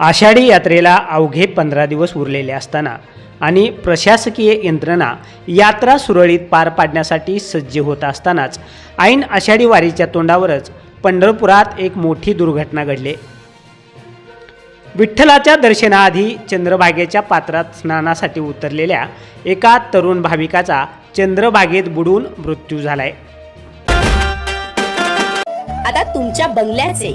आषाढी यात्रेला अवघे पंधरा दिवस उरलेले असताना आणि प्रशासकीय यंत्रणा यात्रा सुरळीत पार पाडण्यासाठी सज्ज होत असतानाच ऐन आषाढी वारीच्या तोंडावरच पंढरपुरात एक मोठी दुर्घटना घडली. विठ्ठलाच्या दर्शनाआधी चंद्रभागेच्या पात्रात स्नानासाठी उतरलेल्या एका तरुण भाविकाचा चंद्रभागेत बुडून मृत्यू झालाय. आता तुमच्या बंगल्याचे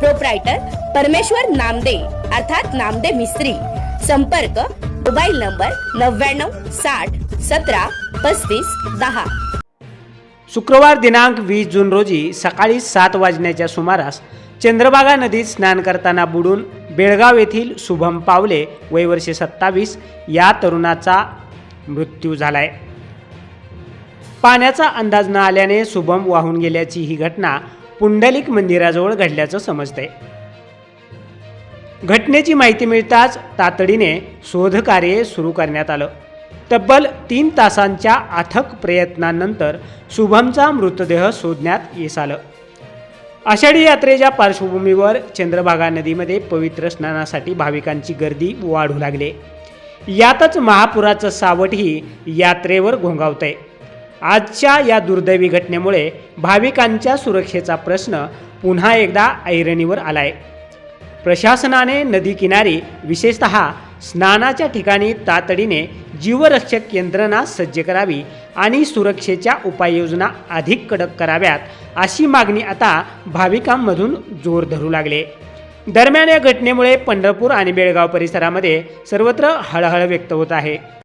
प्रोप्रायटर परमेश्वर नामदे अर्थात नामदे मिस्त्री. संपर्क मोबाईल नंबर नव्याण्णव साठ सतरा पस्तीस दहा. शुक्रवार दिनांक वीस जून रोजी सकाळी सात वाजण्याच्या सुमारास चंद्रभागा नदीत स्नान करताना बुडून बेळगाव येथील शुभम पावले वय वर्षे सत्तावीस या तरुणाचा मृत्यू झालाय. पाण्याचा अंदाज न आल्याने शुभम वाहून गेल्याची ही घटना पुंडलिक मंदिराजवळ घडल्याचं समजते घटनेची माहिती मिळताच तातडीने शोधकार्य सुरू करण्यात आलं. तब्बल तीन तासांच्या अथक प्रयत्नांनंतर शुभमचा मृतदेह शोधण्यात यश आलं आषाढी यात्रेच्या पार्श्वभूमीवर चंद्रभागा नदीमध्ये पवित्र स्नानासाठी भाविकांची गर्दी वाढू लागली. यातच महापुराचं सावटही यात्रेवर घोंगावतंय. आजच्या या दुर्दैवी घटनेमुळे भाविकांच्या सुरक्षेचा प्रश्न पुन्हा एकदा ऐरणीवर आलाय. प्रशासनाने नदी किनारी विशेषत स्नानाच्या ठिकाणी तातडीने जीवरक्षक यंत्रणा सज्ज करावी आणि सुरक्षेच्या उपाययोजना अधिक कडक कराव्यात अशी मागणी आता भाविकांमधून जोर धरू लागले. दरम्यान या घटनेमुळे पंढरपूर आणि बेळगाव परिसरामध्ये सर्वत्र हळहळ व्यक्त होत आहे.